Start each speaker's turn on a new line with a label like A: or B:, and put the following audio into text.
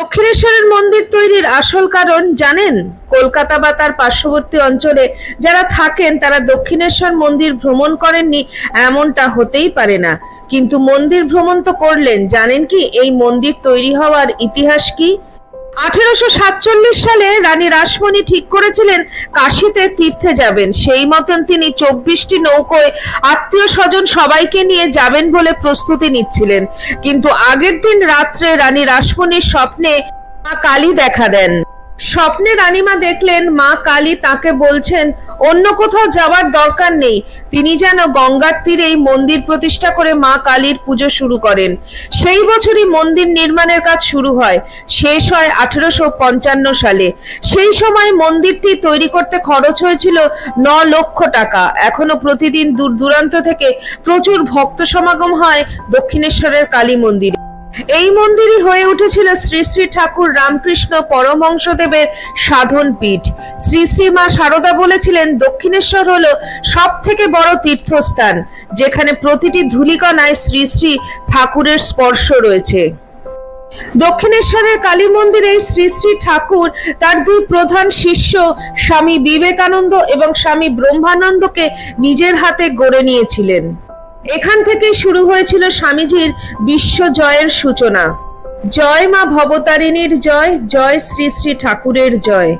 A: দক্ষিণেশ্বরের মন্দির তৈরির আসল কারণ জানেন? কলকাতা বা তার পার্শ্ববর্তী অঞ্চলে যারা থাকেন, তারা দক্ষিণেশ্বর মন্দির ভ্রমণ করেননি, এমনটা হতেই পারে না। কিন্তু মন্দির ভ্রমণ তো করলেন, জানেন কি? এই মন্দির তৈরি হওয়ার ইতিহাস কি? আঠেরোশো সাতচল্লিশ সালে রানী রাসমণি ঠিক করেছিলেন, কাশিতে তীর্থে যাবেন। সেই মতন তিনি চব্বিশটি নৌকোয় আত্মীয় স্বজন সবাইকে নিয়ে যাবেন বলে প্রস্তুতি নিচ্ছিলেন। কিন্তু আগের দিন রাত্রে রানী রাসমণির স্বপ্নে মা কালী দেখা দেন। স্বপ্নে রানীমা দেখলেন, মা কালী তাকে বলছেন, অন্য কোথাও যাওয়ার দরকার নেই। তিনি যেন গঙ্গার তীরেই মন্দির প্রতিষ্ঠা করে মা কালীর পুজো শুরু করেন। সেই বছরই মন্দির নির্মাণের কাজ শুরু হয়, শেষ হয় আঠেরোশো পঞ্চান্ন সালে। সেই সময় মন্দিরটি তৈরি করতে খরচ হয়েছিল ন লক্ষ টাকা। এখনও প্রতিদিন দূর দূরান্ত থেকে প্রচুর ভক্ত সমাগম হয় দক্ষিণেশ্বরের কালী মন্দিরে। এই মন্দিরই হয়ে উঠেছিল শ্রী শ্রী ঠাকুর রামকৃষ্ণ পরমহংসদেবের সাধন পীঠ। শ্রী শ্রী মা সারদা বলেছিলেন, দক্ষিণেশ্বর হল সব থেকে বড় তীর্থস্থান, যেখানে প্রতিটি ধূলিকণায় শ্রী শ্রী ঠাকুরের স্পর্শ রয়েছে। দক্ষিণেশ্বরের কালী মন্দিরে শ্রী শ্রী ঠাকুর তার দুই প্রধান শিষ্য, স্বামী বিবেকানন্দ এবং স্বামী ব্রহ্মানন্দকে নিজের হাতে গড়ে নিয়েছিলেন। এখান থেকে শুরু হয়েছিল স্বামীজির বিশ্ব জয়ের সূচনা। জয় মা ভবতারিণীর জয় জয় শ্রী শ্রী ঠাকুরের জয়।